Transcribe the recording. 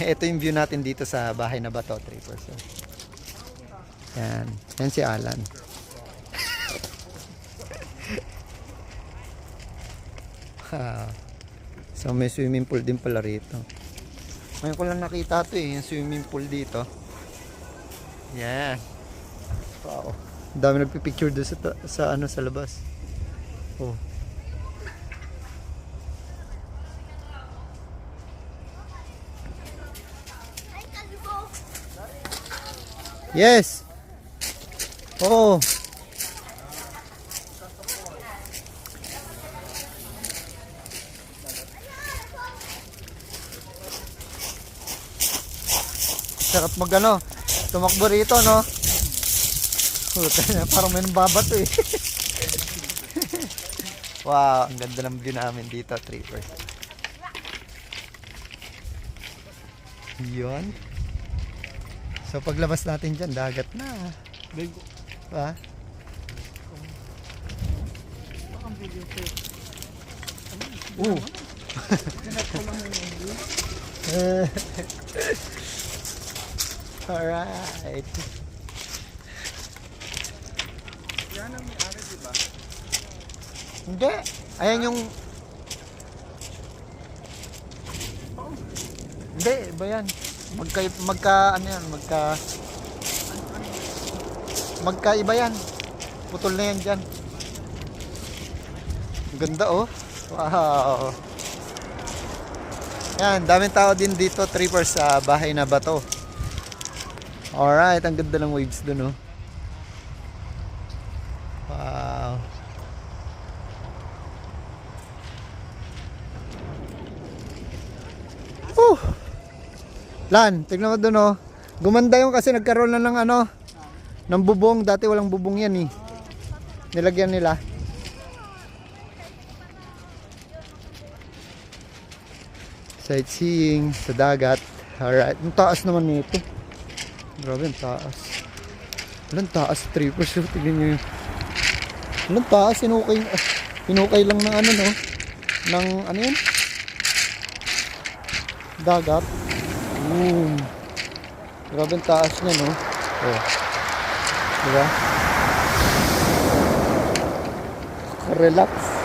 Ito yung view natin dito sa bahay na bato, 3%. Yan. Yan si Alan. Ah. so may swimming pool din pala rito. Ngayon ko lang nakita to eh, yung swimming pool dito. Yan. Wow. Dami nagpipicture doon sa, sa ano sa labas. Oh. Yes. Oh. Sarap mag ano, tumakbo rito, no? Puta na, parang may babato eh. wow, ang ganda ng view namin dito, trippers. Yun. So paglabas natin dyan, dagat na. Ha? Uh. Alright. Yan ang may-ari, di ba? Hindi. Ayan yung... Hindi, iba yan. Magka, magka, ano yan, magka... Magka iba yan. Putol na yan dyan. Ganda oh. Wow. Yan, daming tao din dito, trippers sa bahay na bato. Alright, ang ganda ng waves dun oh. Wow. Whew. Lan, tignan mo doon oh. Gumanda yung kasi nagkaroon na ng ano, ng bubong. Dati walang bubong yan eh. Nilagyan nila. Sightseeing sa dagat. Alright. Ang taas naman nito. Grabe, ang taas. Walang taas, trippers. So, tignan nyo yun. Walang taas, sinukay, ah, pinukay lang ng ano, no? Ng, ano yun? Dagat. Boom. Grabe ang taas niya, no? Oh. Diba? Relax.